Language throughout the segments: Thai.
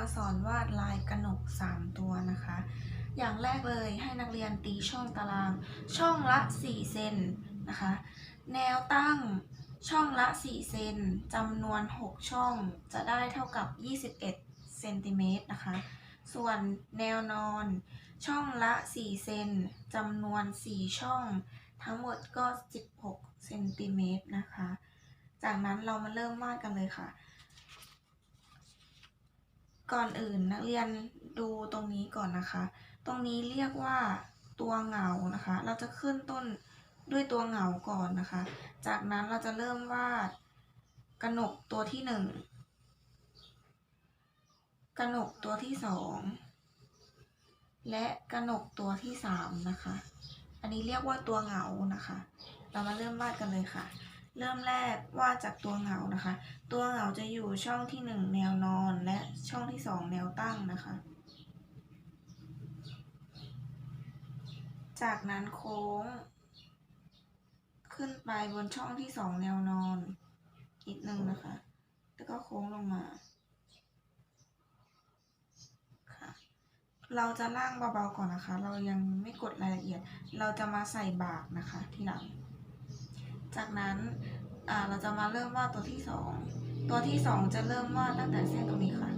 มาสอนวาดลายกระหนก 3 ตัวนะคะ อย่างแรกเลยให้นักเรียนตีช่องตาราง ช่องละ 4 เซนนะคะ แนวตั้งช่องละ 4 เซนจำนวน 6 ช่องจะได้เท่ากับ 21เซนติเมตรนะคะ ส่วนแนวนอน ช่องละ 4 เซนจำนวน 4 ช่อง ทั้งหมดก็ 16เซนติเมตรนะคะ จากนั้นเรามาเริ่มวาดกันเลยค่ะ ก่อนอื่นนักเรียนดูตรงนี้ก่อนนะคะ ตรงนี้เรียกว่าตัวเหงานะคะ เราจะขึ้นต้นด้วยตัวเหงาก่อนนะคะ จากนั้นเราจะเริ่มวาดกระหนกตัวที่หนึ่งกระหนกตัวที่สองและกระหนกตัวที่สามนะคะ อันนี้เรียกว่าตัวเหงานะคะ เรามาเริ่มวาดกันเลยค่ะ เริ่มแรกวาดจากตัวเหงานะคะ ตัวเหงาจะอยู่ช่องที่หนึ่งแนวนอนและช่องที่สองแนวตั้งนะคะ จากนั้นโค้ง ขึ้นไปบนช่องที่สองแนวนอนอีกหนึ่งนะคะ แล้วก็โค้งลงมาเราจะล่างเบาๆก่อนนะคะ เรายังไม่กดรายละเอียด เราจะมาใส่บากนะคะทีหลัง จากนั้นอ่าเราจะมาเริ่มวาดตัวที่สองตัวที่สองจะเริ่มวาดตั้งแต่เส้นตรงนี้ค่ะ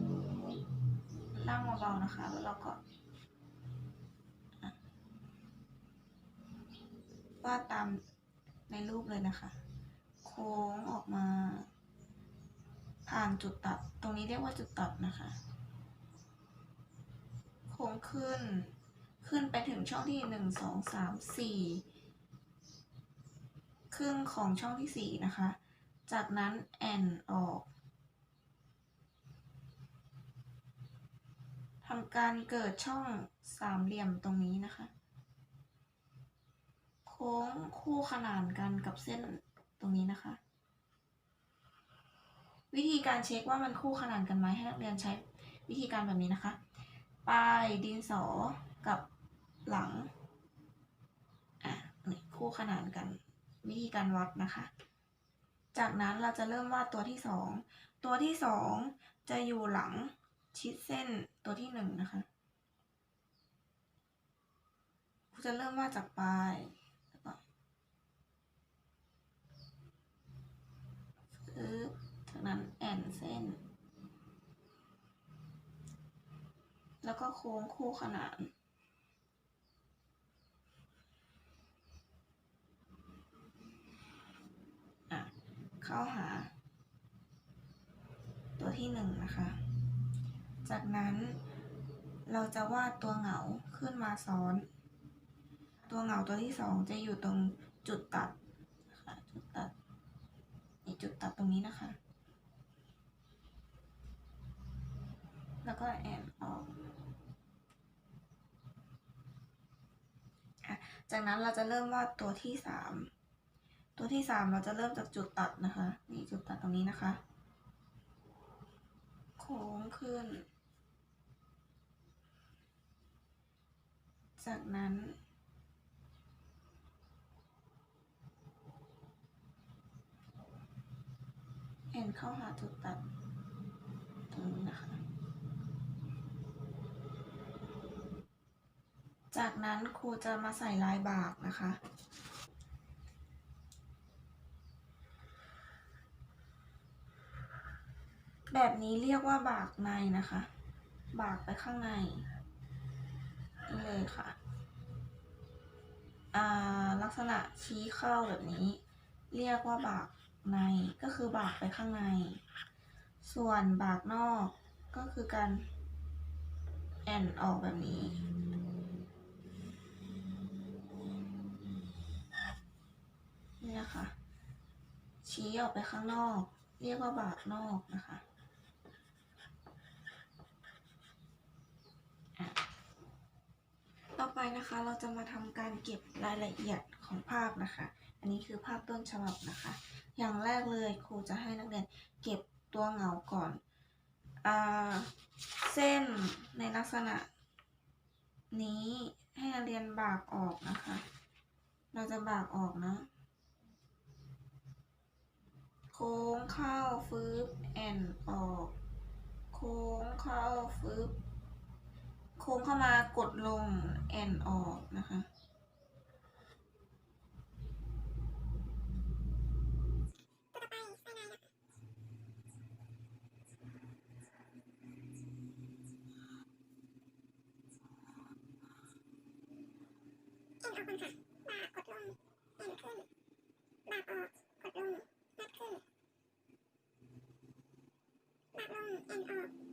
ล่างเบาๆนะคะ แล้วเราก็วาดตามในรูปเลยนะคะ โค้งออกมา ผ่านจุดตัด ตรงนี้เรียกว่าจุดตัดนะคะ โค้งขึ้น ขึ้นไปถึงช่องที่หนึ่งสองสามสี่ รึ่งของช่องที่สี่นะคะ จากนั้นแอนออกทำการเกิดช่องสามเหลี่ยมตรงนี้นะคะ โค้งคู่ขนานกันกับเส้นตรงนี้นะคะ วิธีการเช็คว่ามันคู่ขนานกันไหมให้นักเรียนใช้วิธีการแบบนี้นะคะ ปลายดินสอกับหลังอะนี่คู่ขนานกัน วิธีการวัดนะคะ จากนั้นเราจะเริ่มวาดตัวที่สองตัวที่สองจะอยู่หลังชิดเส้นตัวที่หนึ่งนะคะครูจะเริ่มวาดจากปลายแล้วก็ปึ๊บจากนั้นแอนเส้น แล้วก็โค้งคู่ขนาน อะ เข้าหา ตัวที่หนึ่งนะคะ จากนั้นเราจะวาดตัวเหงาขึ้นมาซ้อน ตัวเหงาตัวที่สองจะอยู่ตรงจุดตัดนะคะจุดตัดนี่จุดตัดตรงนี้นะคะ แล้วก็แอนออกจากนั้นเราจะเริ่มวาดตัวที่สาม ตัวที่สามเราจะเริ่มจากจุดตัดนะคะ นี่จุดตัดตรงนี้นะคะ โค้งขึ้น จากนั้นแอนเข้าหาจุดตัดตรงนี้นะคะ จากนั้นครูจะมาใส่ลายบากนะคะ แบบนี้เรียกว่าบากในนะคะ บากไปข้างในนี่เลยค่ะอ่าลักษณะชี้เข้าแบบนี้ เรียกว่าบากในก็คือบากไปข้างใน ส่วนบากนอกก็คือการแอนออกแบบนี้ นี่นะคะ ชี้ออกไปข้างนอก เรียกว่าบากนอกนะคะต่อ ไปนะคะ เราจะมาทำการเก็บรายละเอียดของภาพนะคะ อันนี้คือภาพต้นฉบับนะคะ อย่างแรกเลยครูจะให้นักเรียนเก็บตัวเหงาก่อนอเส้นในลักษณะ นี้ให้นักเรียนบากออกนะคะ เราจะบากออกนะ โค้งเข้าฟืบแอนออก โค้งเข้าฟึบ โค้งเข้ามากดลงแอนออกนะคะเอ็นออกก่อนค่ะบ่ากดลงเอ็นขึ้นบ่าออกกดลงนัดขึ้นบ่าลงเอ็นออก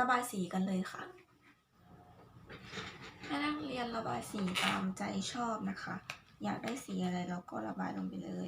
ระบายสีกันเลยค่ะให้นักเรียนระบายสีตามใจชอบนะคะ อยากได้สีอะไรเราก็ระบายลงไปเลย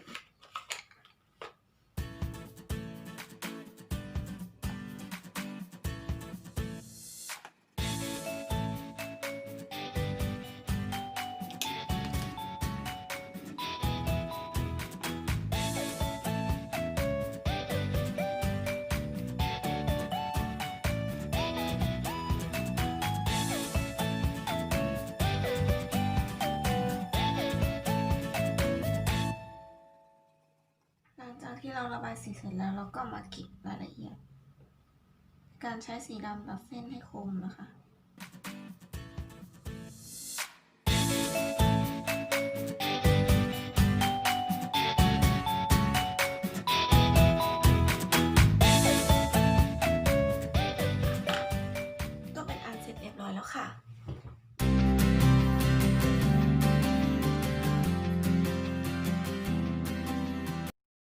ที่เราระบายสีเสร็จแล้วเราก็มาเก็บรายละเอียด การใช้สีดำตัดเส้นให้คมนะคะ